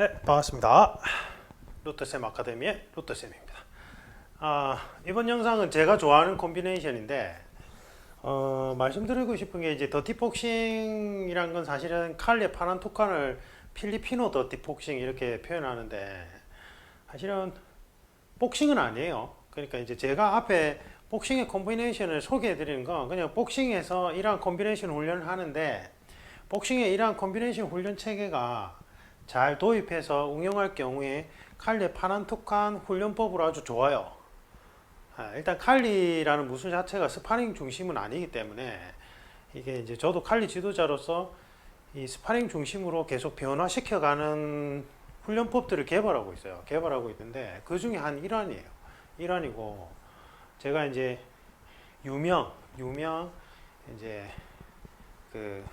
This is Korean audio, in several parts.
네, 반갑습니다. 로터쌤 아카데미의 로터쌤입니다. 아, 이번 영상은 제가 좋아하는 콤비네이션인데 어, 말씀드리고 싶은 게 이제 더티폭싱이란 건 사실은 칼리의 파란 토칸을 필리피노 더티폭싱 이렇게 표현하는데 사실은 복싱은 아니에요. 그러니까 이제 제가 앞에 복싱의 콤비네이션을 소개해 드리는 건 그냥 복싱에서 이러한 콤비네이션 훈련을 하는데 복싱의 이러한 콤비네이션 훈련 체계가 잘 도입해서 응용할 경우에 칼리의 파란톡한 훈련법으로 아주 좋아요. 아, 일단 칼리라는 무술 자체가 스파링 중심은 아니기 때문에 이게 이제 저도 칼리 지도자로서 이 스파링 중심으로 계속 변화시켜가는 훈련법들을 개발하고 있어요. 개발하고 있는데 그 중에 한 일환이에요. 일환이고 제가 이제 유명 유명 이제 그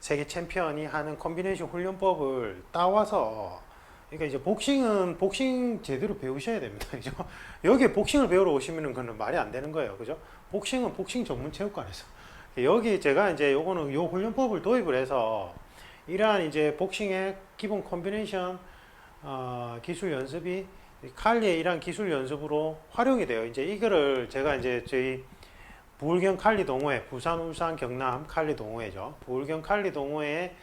세계 챔피언이 하는 콤비네이션 훈련법을 따와서 그러니까 이제 복싱은 복싱 제대로 배우셔야 됩니다. 그죠? 여기에 복싱을 배우러 오시면은 그건 말이 안 되는 거예요. 그죠? 복싱은 복싱 전문 체육관에서. 여기 제가 이제 요거는 요 훈련법을 도입을 해서 이러한 이제 복싱의 기본 콤비네이션 어, 기술 연습이 칼리의 이러한 기술 연습으로 활용이 돼요. 이제 이거를 제가 이제 저희 부울경 칼리 동호회, 부산, 울산, 경남 칼리 동호회죠. 부울경 칼리 동호회에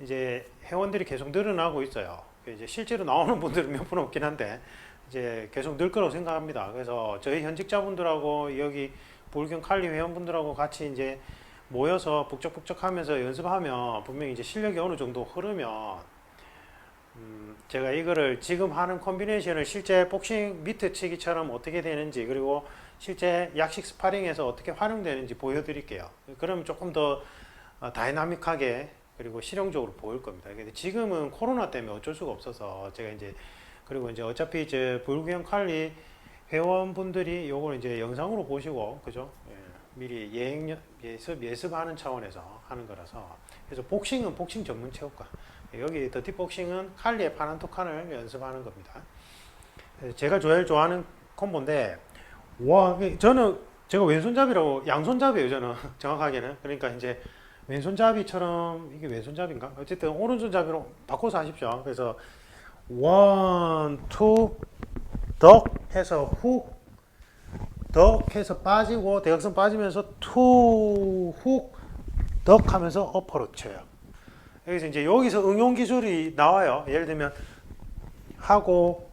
이제 회원들이 계속 늘어나고 있어요. 이제 실제로 나오는 분들은 몇 분 없긴 한데 이제 계속 늘 거라고 생각합니다. 그래서 저희 현직자분들하고 여기 부울경 칼리 회원분들하고 같이 이제 모여서 북적북적하면서 연습하면 분명히 이제 실력이 어느 정도 흐르면 음, 제가 이거를 지금 하는 콤비네이션을 실제 복싱 미트 치기처럼 어떻게 되는지 그리고 실제 약식 스파링에서 어떻게 활용되는지 보여드릴게요. 그러면 조금 더 어, 다이나믹하게 그리고 실용적으로 보일 겁니다. 근데 지금은 코로나 때문에 어쩔 수가 없어서 제가 이제 그리고 이제 어차피 이제 불구형 칼리 회원분들이 요걸 이제 영상으로 보시고 그죠? 예, 미리 예행 예습 예습하는 차원에서 하는 거라서 그래서 복싱은 복싱 전문 체육관 여기 더티 복싱은 칼리의 파란토 칸을 연습하는 겁니다. 제가 제일 좋아하는 콤보인데 와 저는 제가 왼손잡이라고 양손잡이에요 저는. 정확하게는. 그러니까 이제 왼손잡이처럼 이게 왼손잡인가? 어쨌든 오른손잡이로 바꿔서 하십시오. 그래서 원, 투, 덕 해서 훅, 덕 해서 빠지고 대각선 빠지면서 투, 훅, 덕 하면서 어퍼로 쳐요. 여기서 이제 여기서 응용 기술이 나와요. 예를 들면 하고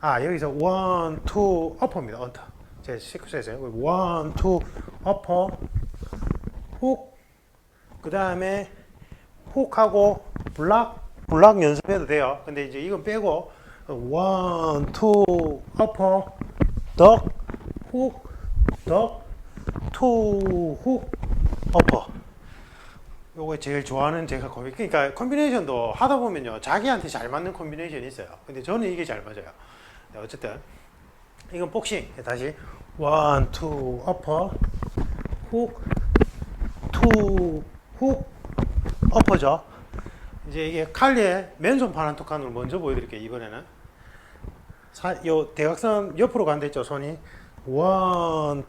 아 여기서 원, 투, 어퍼입니다. 언터 제 시크스에서 원, 투, 어퍼 훅 그 다음에 훅하고 블락 블락 연습해도 돼요. 근데 이제 이건 빼고 원, 투, 어퍼, 덕, 훅, 덕, 투, 훅, 어퍼. 요거 제일 좋아하는 제가 콤비 그러니까 콤비네이션도 하다 보면요 자기한테 잘 맞는 콤비네이션이 있어요. 근데 저는 이게 잘 맞아요. 네, 어쨌든 이건 복싱 다시 원, 투, 어퍼, 훅, 투, 훅, 엎어져. 이제 이게 칼리의 맨손 파란토칸으로 먼저 보여드릴게요. 이번에는 사, 요 대각선 옆으로 간다 했죠. 손이 원.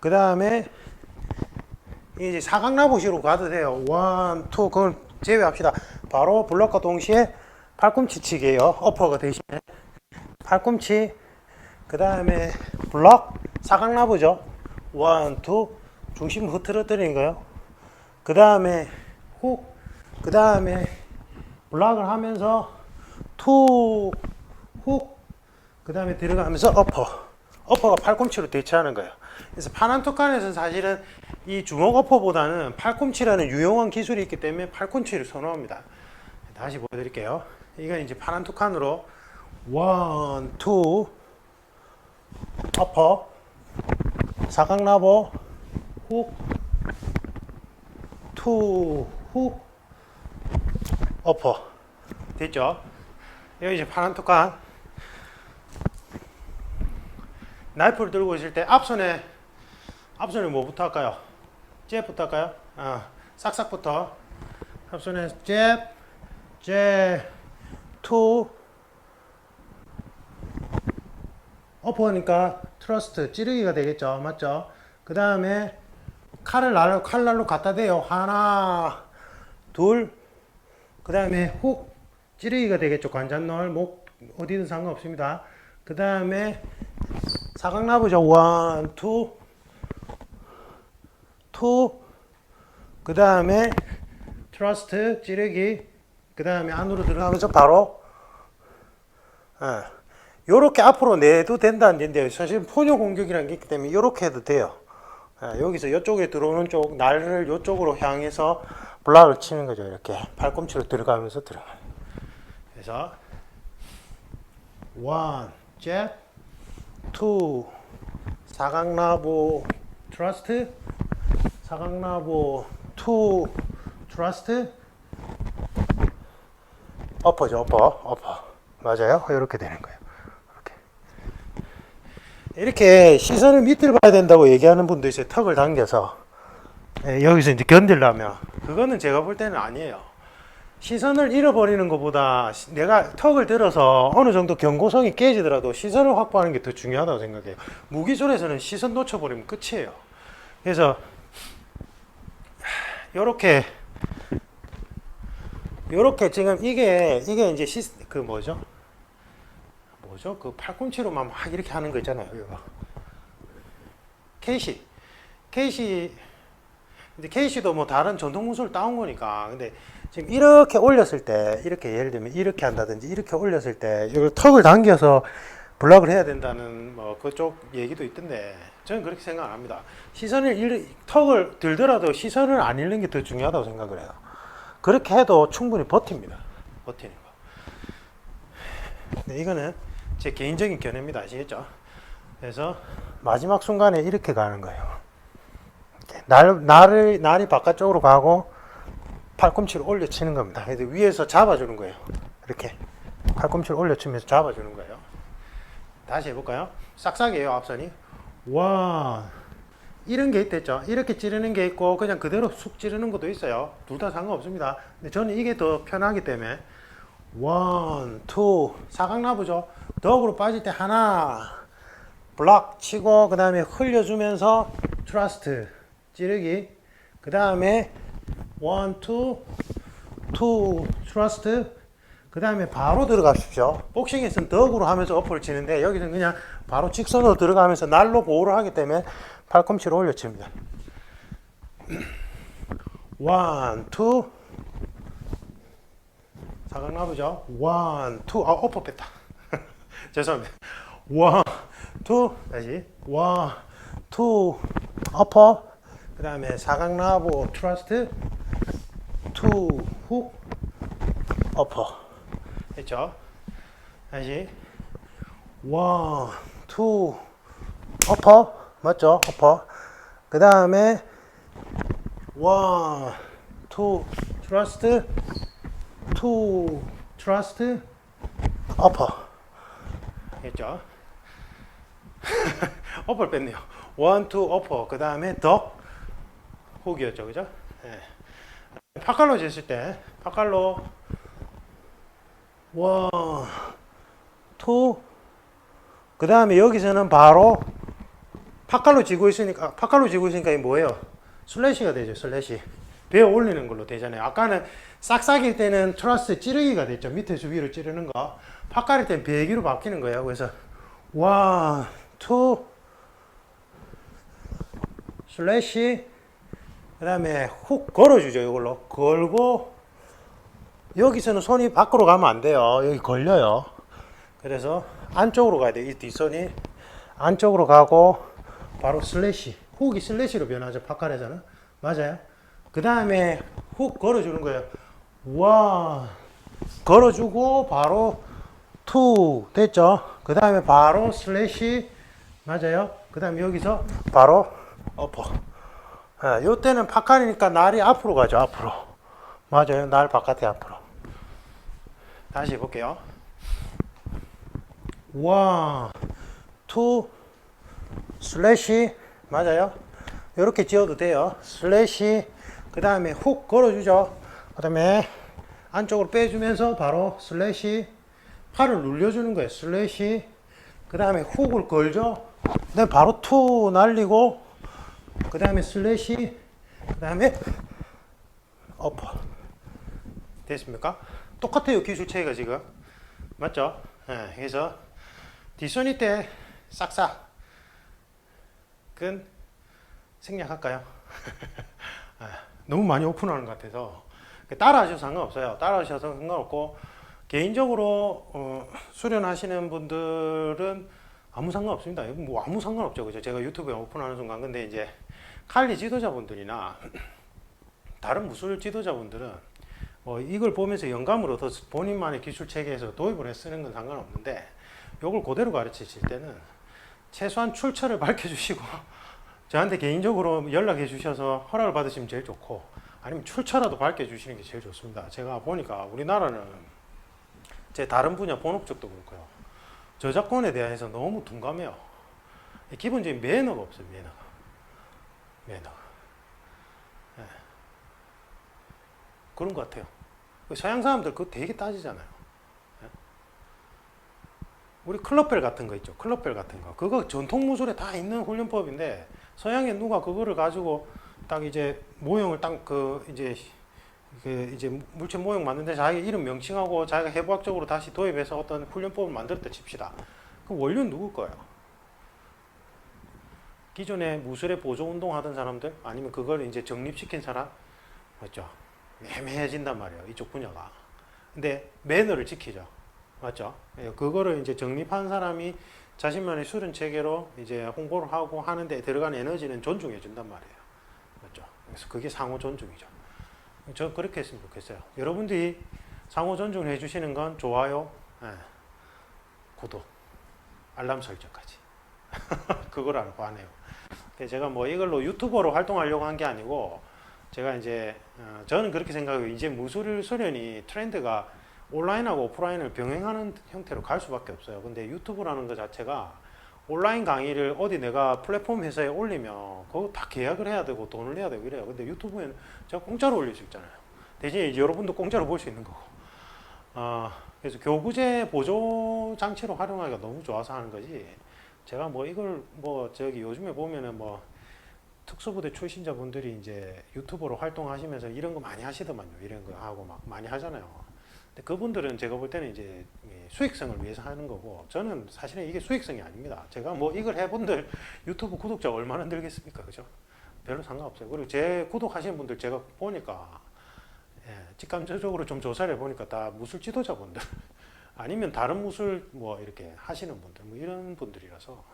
그 다음에 이제 사각나보시로 가도 돼요. 원, 투. 그걸 제외합시다. 바로 블럭과 동시에 팔꿈치 치기예요. 어퍼가 대신에 팔꿈치. 그 다음에 블럭 사각나보죠. 원, 투. 중심 흐트러뜨리는 거요. 그 다음에 훅, 그 다음에 블락을 하면서 투, 훅, 그 다음에 들어가면서 어퍼. 어퍼가 팔꿈치로 대체하는 거예요. 그래서 파란토칸에서는 사실은 이 주먹 어퍼보다는 팔꿈치라는 유용한 기술이 있기 때문에 팔꿈치를 선호합니다. 다시 보여드릴게요. 이건 이제 파란토칸으로 원, 투, 어퍼, 사각나보, 훅, 투, 훅, 어퍼. 됐죠? 여기 이제 파란 톡칸. 나이프를 들고 있을 때 앞손에, 앞손에 뭐부터 할까요? 잽부터 할까요? 아, 싹싹부터. 앞손에 잽, 잽, 투, 어퍼니까 트러스트, 찌르기가 되겠죠? 맞죠? 그 다음에 칼을 날로 칼날로 갖다 대요. 하나, 둘, 그 다음에 훅 찌르기가 되겠죠. 관잔놀, 목 어디든 상관없습니다. 그 다음에 사각나부죠. 원, 투, 투. 그 다음에 트러스트 찌르기. 그 다음에 안으로 들어가면서 바로 예. 요렇게 앞으로 내도 된다 안 된대요. 사실 포뇨 공격이라는 게 있기 때문에 요렇게 해도 돼요. 예, 여기서 이쪽에 들어오는 쪽 날을 이쪽으로 향해서 블락을 치는 거죠. 이렇게 팔꿈치로 들어가면서 들어가. 그래서 원, 잽, 투, 사각나부, 트러스트, 사각나부, 투, 트러스트, 어퍼죠, 어퍼, 어퍼. 맞아요. 이렇게 되는 거예요. 이렇게. 이렇게 시선을 밑을 봐야 된다고 얘기하는 분도 있어요. 턱을 당겨서. 예, 여기서 이제 견디려면. 그거는 제가 볼 때는 아니에요. 시선을 잃어버리는 것보다 시- 내가 턱을 들어서 어느 정도 경고성이 깨지더라도 시선을 확보하는 게 더 중요하다고 생각해요. 무기술에서는 시선 놓쳐버리면 끝이에요. 그래서 요렇게 요렇게 지금 이게 이게 이제 시, 그 뭐죠? 뭐죠? 그 팔꿈치로만 막 이렇게 하는 거 있잖아요. 이거. 케이시. 케이시 근데 케이시도 뭐 다른 전통 무술 따온 거니까. 근데 지금 이렇게 올렸을 때 이렇게 예를 들면 이렇게 한다든지 이렇게 올렸을 때 이걸 턱을 당겨서 블락을 해야 된다는 뭐 그쪽 얘기도 있던데 저는 그렇게 생각 안 합니다. 시선을 잃, 턱을 들더라도 시선을 안 잃는 게 더 중요하다고 생각을 해요. 그렇게 해도 충분히 버팁니다. 버티는 거. 네, 이거는 제 개인적인 견해입니다. 아시겠죠? 그래서 마지막 순간에 이렇게 가는 거예요. 날, 날을, 날이 바깥쪽으로 가고 팔꿈치를 올려치는 겁니다. 그래서 위에서 잡아주는 거예요. 이렇게 팔꿈치를 올려치면서 잡아주는 거예요. 다시 해볼까요? 싹싹이에요, 앞선이. 원. 이런 게 있댔죠. 이렇게 찌르는 게 있고 그냥 그대로 쑥 찌르는 것도 있어요. 둘 다 상관없습니다. 근데 저는 이게 더 편하기 때문에 원, 투, 사각나부죠. 덕으로 빠질 때 하나, 블락 치고 그 다음에 흘려주면서 트러스트 찌르기. 그 다음에 원, 투, 투, 트러스트. 그 다음에 바로 들어가십시오. 복싱에서는 덕으로 하면서 어퍼를 치는데 여기서는 그냥 바로 직선으로 들어가면서 날로 보호를 하기 때문에 팔꿈치로 올려칩니다. 원, 투. 사각나부죠? 원, 투. 아, 어퍼 뺐다. 죄송합니다. 원, 투. 다시. 원, 투. 어퍼. 그 다음에 사각나부 트러스트. 투, 훅. 어퍼. 했죠? 다시. 원, 투. 어퍼. 맞죠? 어퍼. 그 다음에 원, 투, 트러스트, 투, 트러스트, 어퍼. 했죠? 어퍼를 뺐네요. 원, 투, 어퍼. 그 다음에 덕, 훅이었죠. 그죠? 예. 파칼로 쟀을 때, 파칼로 원, 투, 그 다음에 여기서는 바로 파칼로 지고 있으니까 파칼로 지고 있으니까 이 뭐예요? 슬래시가 되죠. 슬래시. 베어 올리는 걸로 되잖아요. 아까는 싹싹일 때는 트러스 찌르기가 됐죠. 밑에서 위로 찌르는 거. 파칼일 때는 배기로 바뀌는 거예요. 그래서 원, 투, 슬래시. 그 다음에 훅 걸어주죠. 이걸로 걸고 여기서는 손이 밖으로 가면 안 돼요. 여기 걸려요. 그래서 안쪽으로 가야 돼요. 이 뒷손이 안쪽으로 가고 바로 슬래시. 훅이 슬래시로 변하죠. 파칼에서는. 맞아요. 그 다음에 훅 걸어주는 거예요. 와. 걸어주고 바로 투. 됐죠? 그 다음에 바로 슬래시. 맞아요. 그 다음에 여기서 바로 어퍼. 아, 요때는 파칼이니까 날이 앞으로 가죠. 앞으로. 맞아요. 날 바깥에 앞으로. 다시 해볼게요. 원, 투, 슬래시 맞아요. 이렇게 지어도 돼요. 슬래시 그 다음에 훅 걸어주죠. 그 다음에 안쪽으로 빼주면서 바로 슬래시 팔을 눌려주는 거예요. 슬래시 그 다음에 훅을 걸죠. 그 다음에 바로 투 날리고 그 다음에 슬래시 그 다음에 어퍼 됐습니까? 똑같아요 기술 체계가 지금 맞죠? 예, 그래서 뒷손이 때 싹싹 끈 생략할까요? 아, 너무 많이 오픈하는 것 같아서 따라 하셔도 상관없어요. 따라 하셔도 상관없고 개인적으로 어, 수련하시는 분들은 아무 상관없습니다. 뭐 아무 상관없죠. 그죠? 제가 유튜브에 오픈하는 순간 근데 이제 칼리 지도자분들이나 다른 무술 지도자분들은 뭐 이걸 보면서 영감을 얻어서 본인만의 기술 체계에서 도입을 해 쓰는 건 상관없는데 이걸 그대로 가르치실 때는 최소한 출처를 밝혀주시고 저한테 개인적으로 연락해 주셔서 허락을 받으시면 제일 좋고 아니면 출처라도 밝혀주시는 게 제일 좋습니다. 제가 보니까 우리나라는 제 다른 분야 본업 쪽도 그렇고요. 저작권에 대해서 너무 둔감해요. 기본적인 매너가 없어요. 매너가. 매너가. 예. 그런 것 같아요. 그 서양 사람들 그거 되게 따지잖아요. 예? 우리 클럽벨 같은 거 있죠. 클럽벨 같은 거. 그거 전통 무술에 다 있는 훈련법인데 서양에 누가 그거를 가지고 딱 이제 모형을 딱 그 이제 그 이제 물체 모형 만드는데 자기 이름 명칭하고 자기가 해부학적으로 다시 도입해서 어떤 훈련법을 만들었다 칩시다. 그 원료는 누굴 거예요? 기존에 무술에 보조 운동 하던 사람들 아니면 그걸 이제 정립시킨 사람 맞죠? 애매해진단 말이에요. 이쪽 분야가. 근데 매너를 지키죠. 맞죠? 예, 그거를 이제 정립한 사람이 자신만의 수련 체계로 이제 홍보를 하고 하는데 들어간 에너지는 존중해 준단 말이에요. 그래서 그게 상호 존중이죠. 저 그렇게 했으면 좋겠어요. 여러분들이 상호 존중을 해주시는 건 좋아요, 예, 구독, 알람 설정까지. 그걸 알고 안 해요. 제가 뭐 이걸로 유튜버로 활동하려고 한 게 아니고 제가 이제 어, 저는 그렇게 생각해요. 이제 무술 수련이 트렌드가 온라인하고 오프라인을 병행하는 형태로 갈 수밖에 없어요. 근데 유튜브라는 것 자체가 온라인 강의를 어디 내가 플랫폼 회사에 올리면 그거 다 계약을 해야 되고 돈을 내야 되고 이래요. 근데 유튜브에는 제가 공짜로 올릴 수 있잖아요. 대신에 여러분도 공짜로 볼 수 있는 거고. 어, 그래서 교구제 보조 장치로 활용하기가 너무 좋아서 하는 거지. 제가 뭐 이걸 뭐 저기 요즘에 보면은 뭐 특수부대 출신자분들이 이제 유튜버로 활동하시면서 이런 거 많이 하시더만요. 이런 거 하고 막 많이 하잖아요. 그분들은 제가 볼 때는 이제 이 수익성을 위해서 하는 거고 저는 사실은 이게 수익성이 아닙니다. 제가 뭐 이걸 해본들 유튜브 구독자 얼마나 늘겠습니까, 그죠? 별로 상관없어요. 그리고 제 구독하시는 분들 제가 보니까 예, 직감적으로 좀 조사를 해보니까 다 무술 지도자분들 아니면 다른 무술 뭐 이렇게 하시는 분들 뭐 이런 분들이라서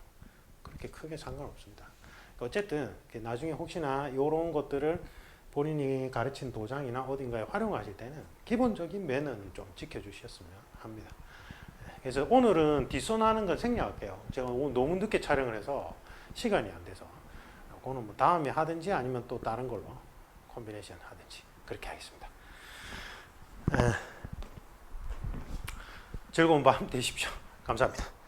그렇게 크게 상관없습니다. 어쨌든 나중에 혹시나 이런 것들을 본인이 가르친 도장이나 어딘가에 활용하실 때는 기본적인 매너는 좀 지켜주셨으면 합니다. 예, 그래서 오늘은 뒷손하는 걸 생략할게요. 제가 오늘 너무 늦게 촬영을 해서 시간이 안 돼서 그거는 뭐 다음에 하든지 아니면 또 다른 걸로 콤비네이션 하든지 그렇게 하겠습니다. 에, 즐거운 밤 되십시오. 감사합니다.